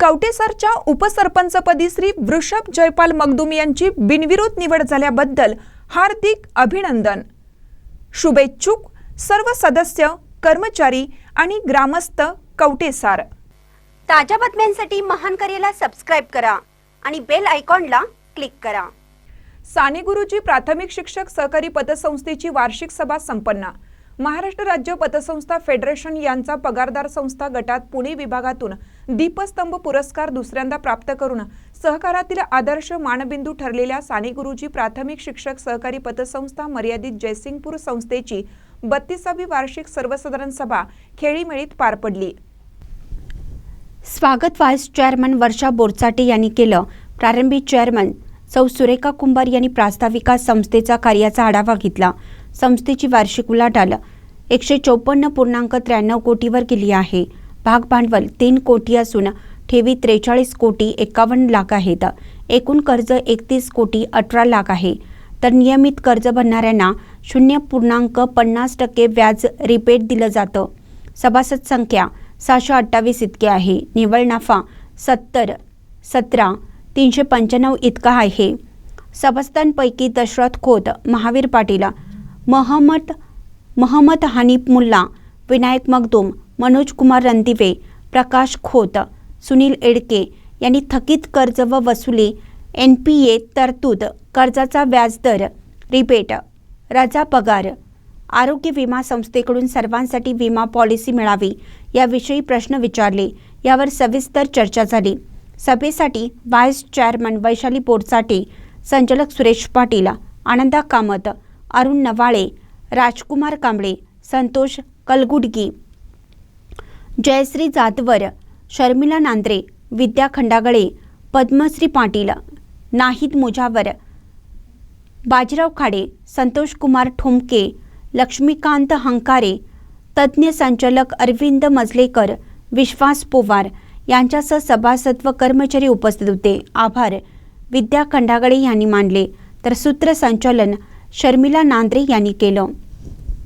कवटेसरच्या उपसरपंचपदी श्री वृषभ जयपाल मगदुम यांची बिनविरोध निवड झाल्याबद्दल हार्दिक अभिनंदन. शुभेच्छुक सर्व सदस्य कर्मचारी आणि ग्रामस्थ कवटेसार. ताज्या बातम्यांसाठी महान करेला सबस्क्राईब करा आणि बेल आयकॉनला क्लिक करा. साने गुरुजी प्राथमिक शिक्षक सहकारी पतसंस्थेची वार्षिक सभा संपन्न. महाराष्ट्र राज्य पतसंस्था फेडरेशन यांचा पगारदार संस्था गटात पुणे विभागातून दीपस्तंभ पुरस्कार दुसऱ्यांदा प्राप्त करून सहकारातील आदर्श मानबिंदू ठरलेल्या साने गुरुजी प्राथमिक शिक्षक सहकारी पतसंस्था मर्यादित जयसिंगपूर संस्थेची बत्तीसावी वार्षिक सर्वसाधारण सभा खेळीमेळीत पार पडली. स्वागत व्हाईस चेअरमन वर्षा बोरचाटे यांनी केलं. प्रारंभी चेअरमन सौ सुरेखा कुंभार यांनी प्रास्ताविका संस्थेचा कार्याचा आढावा घेतला. संस्थेची वार्षिक उलाढाल एकशे चौपन्न पूर्णांक त्र्याण्णव कोटीवर गेली आहे. भाग भांडवल तीन कोटी असून ठेवी त्रेचाळीस कोटी एकावन्न लाख आहेत. एकूण कर्ज एकतीस कोटी अठरा लाख आहे. तर नियमित कर्ज भरणाऱ्यांना शून्य पूर्णांक पन्नास टक्के व्याज रिपेट दिलं जातं. सभासद संख्या सहाशे अठ्ठावीस इतकी आहे. निव्वळ नफा सत्तर सतरा तीनशे पंच्याण्णव इतका आहे. सभासदांपैकी दशरथ खोत महावीर पाटील महमद महमद हनीफ मुल्ला विनायक मगदूम मनोज कुमार रणदिवे प्रकाश खोत सुनील एडके यांनी थकीत कर्ज व वसुली एन पी ए तरतूद कर्जाचा व्याजदर रिपेट रजा पगार आरोग्य विमा संस्थेकडून सर्वांसाठी विमा पॉलिसी मिळावी याविषयी प्रश्न विचारले. यावर सविस्तर चर्चा झाली. सभेसाठी व्हाईस चेअरमन वैशाली बोरचाटे संचालक सुरेश पाटील आनंदा कामत अरुण नवाळे राजकुमार कांबळे संतोष कलगुडगी जयश्री जाधवर शर्मिला नांद्रे विद्या खंडागळे पद्मश्री पाटील नाहिद मोजावर बाजीराव खाडे संतोष कुमार ठोमके लक्ष्मीकांत हंकारे तज्ज्ञ संचालक अरविंद मजलेकर विश्वास पोवार यांच्यासह सभासद व कर्मचारी उपस्थित होते. आभार. विद्या खंडागळे यांनी मानले. तर सूत्रसंचालन शर्मिला नांद्रे यांनी केलं.